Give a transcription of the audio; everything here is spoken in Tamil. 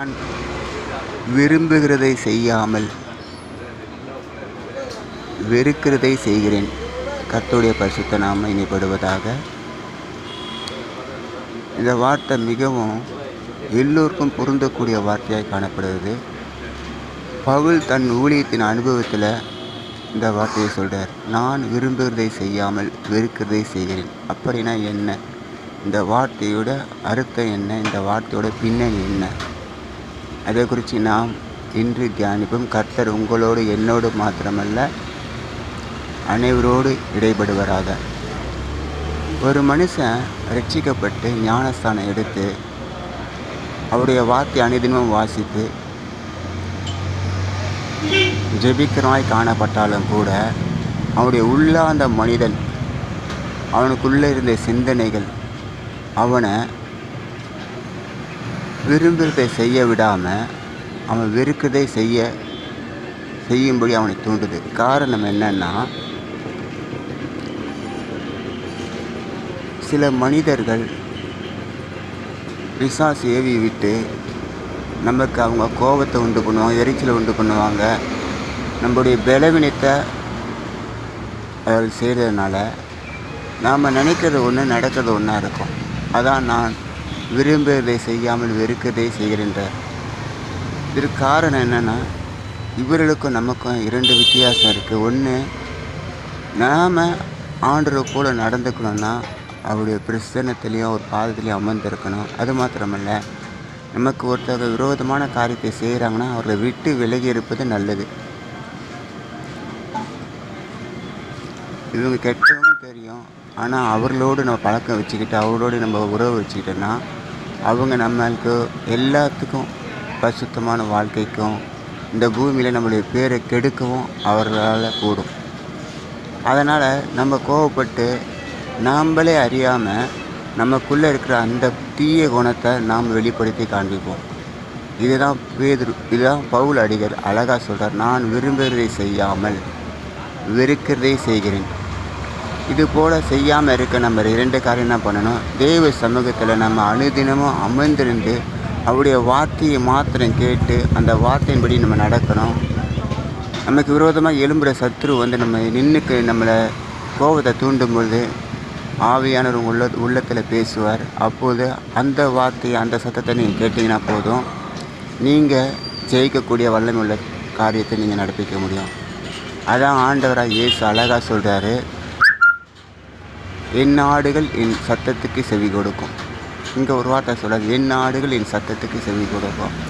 நான் விரும்புகிறதை செய்யாமல் வெறுக்கிறதை செய்கிறேன். கத்துடைய பரிசுத்த நாம இனிப்படுவதாக இந்த வார்த்தை மிகவும் எல்லோருக்கும் பொருந்தக்கூடிய வார்த்தையாக காணப்படுகிறது. பவுல் தன் ஊழியத்தின் அனுபவத்தில் இந்த வார்த்தையை சொல்கிறார் நான் விரும்புகிறதை செய்யாமல் வெறுக்கிறதை செய்கிறேன். அப்படின்னா என்ன? இந்த வார்த்தையோட அர்த்தம் என்ன? இந்த வார்த்தையோட பின்னணி என்ன? அதை குறித்து நாம் இன்று தியானிப்போம். கர்த்தர் உங்களோடு என்னோடு மாத்திரமல்ல அனைவரோடு இடைபடுவராக ஒரு மனுஷன் ரட்சிக்கப்பட்டு ஞானஸ்தானம் எடுத்து அவருடைய வார்த்தை அனுதினமும் வாசித்து ஜெபிக்கிறனாய் காணப்பட்டாலும் கூட அவனுடைய உள்ளாந்த மனிதன் அவனுக்குள்ளே இருந்த சிந்தனைகள் அவனை விரும்புகிறதை செய்ய விடாமல் அவன் வெறுக்கதை செய்ய செய்யும்படி அவனை தூண்டுது. காரணம் என்னன்னா சில மனிதர்கள் ரிசாஸ் ஏவி விட்டு நமக்கு அவங்க கோபத்தை உண்டு பண்ணுவாங்க எரிச்சலை உண்டு பண்ணுவாங்க. நம்முடைய பலவீனத்தை அவர்கள் செய்கிறதுனால நாம் நினைக்கிறது ஒன்று நடக்கிறது ஒன்றா இருக்கும். அதான் நான் விரும்புவதை செய்யாமல் வெறுக்கிறதை செய்கின்றார் இதற்கு காரணம் என்னென்னா இவர்களுக்கும் நமக்கும் இரண்டு வித்தியாசம் இருக்குது ஒன்று நாம் ஆண்டரை போல் நடந்துக்கணும்னா அவருடைய பிரசன்னத்திலையும் ஒரு பாதத்திலையும் அமர்ந்திருக்கணும். அது மாத்திரமல்ல நமக்கு ஒருத்தர் விரோதமான காரியத்தை செய்கிறாங்கன்னா அவர்களை விட்டு விலகி இருப்பது நல்லது. இவங்க கெட்டவங்க தெரியும். ஆனால் அவர்களோடு நம்ம பழக்கம் வச்சுக்கிட்டு அவரோடு நம்ம உறவு வச்சுக்கிட்டோன்னா அவங்க நம்மளுக்கு எல்லாத்துக்கும் பரிசுத்தமான வாழ்க்கைக்கும் இந்த பூமியில் நம்மளுடைய பேரை கெடுக்கவும் அவர்களால் கூடும். அதனால் நம்ம கோவப்பட்டு நாம்ளே அறியாமல் நமக்குள்ளே இருக்கிற அந்த தீய குணத்தை நாம் வெளிப்படுத்தி காண்பிப்போம். இதுதான் பேதுரு இதுதான் பவுல் அடிகர் அழகாக சொல்கிறார் நான் விரும்புகிறதை செய்யாமல் வெறுக்கிறதை செய்கிறேன். இது போல் செய்யாமல் இருக்க நம்ம இரண்டு காரியம் என்ன பண்ணணும்? தேவ சமூகத்தில் நம்ம அனுதினமும் அமர்ந்திருந்து அவருடைய வார்த்தையை மாத்திரம் கேட்டு அந்த வார்த்தையின்படி நம்ம நடக்கணும். நமக்கு விரோதமாக எலும்புகிற சத்ரு வந்து நம்ம நின்றுக்கு நம்மளை கோபத்தை தூண்டும் பொழுது ஆவியானவர் உள்ள உள்ளத்தில் பேசுவார். அப்போது அந்த வார்த்தையை அந்த சத்தத்தை நீங்கள் கேட்டிங்கன்னா போதும். நீங்கள் ஜெயிக்கக்கூடிய வல்லமை உள்ள காரியத்தை நீங்கள் நடப்பிக்க முடியும். அதான் ஆண்டவராக இயேசு அழகாக சொல்கிறாரு என் நாடுகள் என் சத்தத்துக்கு செவி கொடுக்கும். இங்கே ஒரு வார்த்தை சொல்கிறது என் நாடுகள் என் சத்தத்துக்கு செவி கொடுக்கும்.